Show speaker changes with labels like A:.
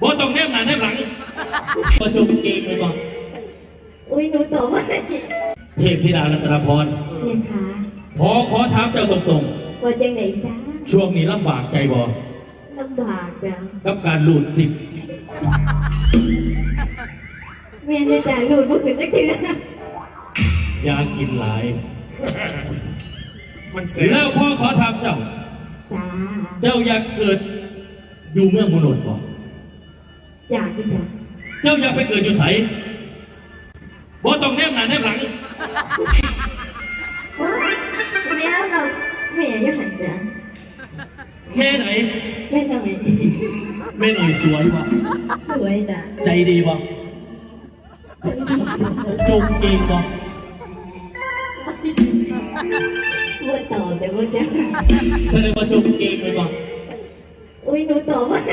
A: บ่ต้องแนบหน้าแนบหลังประจุเกงไปก่อน
B: อุ้ยหนูตอบว่าอะไร
A: เทพธิดารัตนพร
B: เนี่ยค่ะ
A: พอขอถามเจ้าตรง
B: ว่าจังไหนจ้า
A: ๆ ช่วงนี้ลำบากใจบ่
B: ลำบากจ้า
A: กับการหลุดสิบ
B: แม่จะจ่ายหลุดมือจักเทื่อยา
A: กินหลาย
C: มันเสีย
A: แล้วพ่อขอถามเจ้า
B: จ้า
A: เจ้าอยากเกิดอยู่เมืองมนุษย์บ่
B: อยากดีจ้า
A: เจ้าอยากไปเกิดอยู่ไสบ่ต้องแนบหน้าแนบหลัง
B: แล้วเราแม่ยังหันจ้า
A: แม่ไหน
B: แม่หน่อย
A: แม่หน่อยสวยบ่
B: สวยจ้า
A: ใจดีบ่จุกเก่งบ่
B: ว่าตอบแต่ว่าจ้า
A: แสดงว่าจุกเก่งไปบ่
B: อุ้ยหนูตอบว่าอะไร